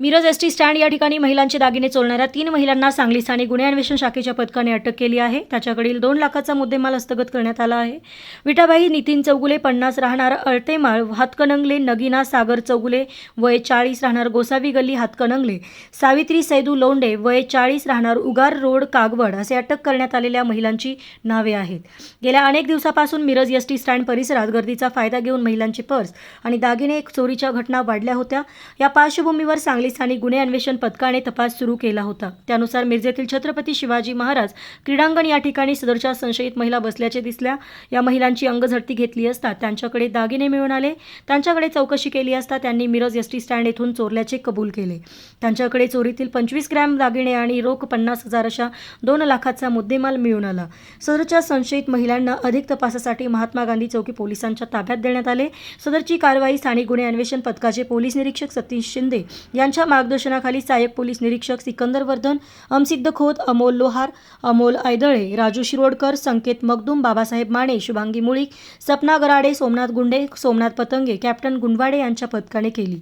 Miraj S T stand या ठिकाणी महिलांचे दागिने चोरणाऱ्या तीन महिलांना सांगली स्थानिक गुन्हे अन्वेषण शाखेच्या पथकाने अटक केली आहे. त्याच्याकडील दोन लाखाचा मुद्देमाल हस्तगत करण्यात आला आहे. विठाबाई नितीन चौगुले पन्नास राहणार अळतेमाळ हातकणंगले नगिना सागर चौगुले वय चाळीस राहणार गोसावी गल्ली हातकणंगले सावित्री सैदू लोंडे वय चाळीस राहणार उगार रोड कागवड असे अटक करण्यात आलेल्या महिलांची नावे आहेत. गेल्या अनेक दिवसापासून मिरज एस टी स्टँड परिसरात गर्दीचा फायदा घेऊन महिलांचे पर्स आणि दागिने चोरीच्या घटना वाढल्या होत्या. या पार्श्वभूमीवर सांगली पोलिसांनी गुन्हे अन्वेषण पथकाने तपास सुरू केला होता. त्यानुसार मिरजेतील छत्रपती शिवाजी महाराज क्रीडांगण या ठिकाणी सदरच्या संशयित महिला बसल्याचे दिसल्या. या महिलांची अंगझडती घेतली असता त्यांच्याकडे दागिने मिळून आले. त्यांच्याकडे चौकशी केली असता त्यांनी मिरज एस टी स्टँड येथून चोरल्याचे कबूल केले. त्यांच्याकडे चोरीतील पंचवीस ग्रॅम दागिने आणि रोख पन्नास हजार अशा दोन लाखाचा मुद्देमाल मिळून आला. सदरच्या संशयित महिलांना अधिक तपासासाठी महात्मा गांधी चौकी पोलिसांच्या ताब्यात देण्यात आले. सदरची कारवाई स्थानिक गुन्हे अन्वेषण पथकाचे पोलीस निरीक्षक सतीश शिंदे यांच्या यांच्या मार्गदर्शनाखाली सहाय्यक पोलीस निरीक्षक सिकंदर वर्धन अमसिद्ध खोत अमोल लोहार अमोल ऐदळे राजू शिरोडकर संकेत मगदूम बाबासाहेब माने शुभांगी मुळीक सपना गराडे सोमनाथ गुंडे सोमनाथ पतंगे कॅप्टन गुंडवाडे यांच्या पथकाने केली.